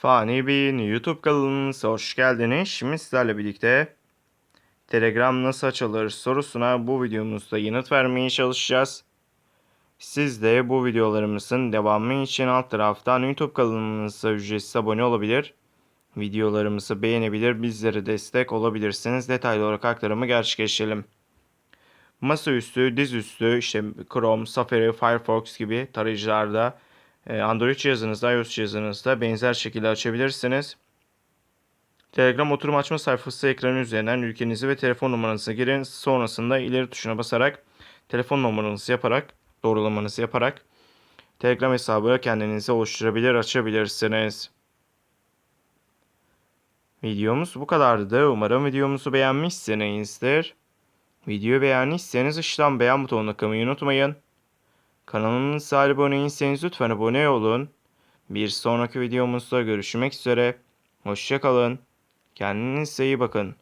Fani Bey'in YouTube kanalınıza hoş geldiniz. Şimdi sizlerle birlikte Telegram nasıl açılır sorusuna bu videomuzda yanıt vermeye çalışacağız. Siz de bu videolarımızın devamı için alt taraftan YouTube kanalımıza ücretsiz abone olabilir. Videolarımızı beğenebilir, bizlere destek olabilirsiniz. Detaylı olarak aktarımı gerçekleştirelim. Masaüstü, dizüstü, işte Chrome, Safari, Firefox gibi tarayıcılarda Android cihazınızda, iOS cihazınızda benzer şekilde açabilirsiniz. Telegram oturum açma sayfası ekranı üzerinden ülkenizi ve telefon numaranızı girin. Sonrasında ileri tuşuna basarak telefon numaranızı yaparak, doğrulamanızı yaparak Telegram hesabı kendinize oluşturabilir, açabilirsiniz. Videomuz bu kadardı. Umarım videomuzu beğenmişsinizdir. Videoyu beğendiyseniz aşağıdan beğen butonuna tıklamayı unutmayın. Kanalımıza abone değilseniz lütfen abone olun. Bir sonraki videomuzda görüşmek üzere. Hoşçakalın. Kendinize iyi bakın.